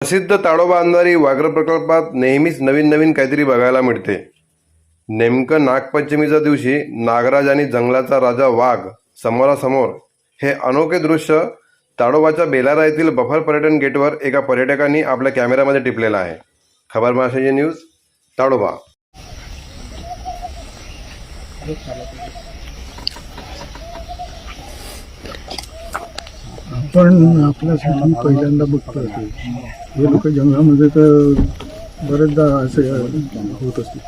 प्रसिद्ध ताडोबा अंधारी व्याघ्र प्रकल्पात नेहमीच नवीन नवीन काहीतरी बघायला मिळते. नेमकं नागपंचमीच्या दिवशी नागराज आणि जंगलाचा राजा वाघ समोरासमोर हे अनोखे दृश्य ताडोबाच्या बेलारा येथील बफर पर्यटन गेटवर एका पर्यटकांनी आपल्या कॅमेऱ्यामध्ये टिपलेलं आहे. खबर महाशय न्यूज ताडोबा. आपण आपल्यासाठी पहिल्यांदा बघतो हे लोक जंगलामध्ये तर बरेचदा असे होत असते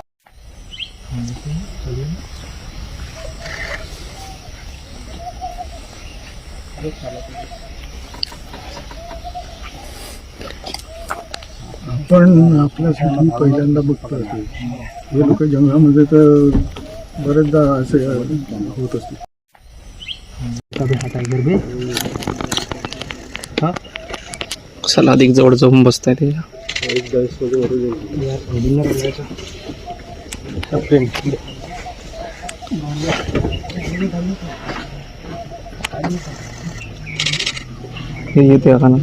आपण आपल्यासाठी पहिल्यांदा बघतो हे लोक जंगलामध्ये तर बरेचदा असे होत असते चला अधिक जवळ जाऊन बसताय ते. हे येते का ना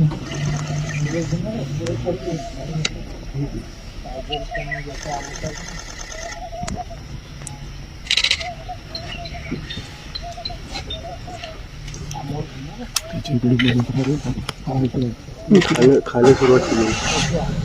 你开了开了多少车？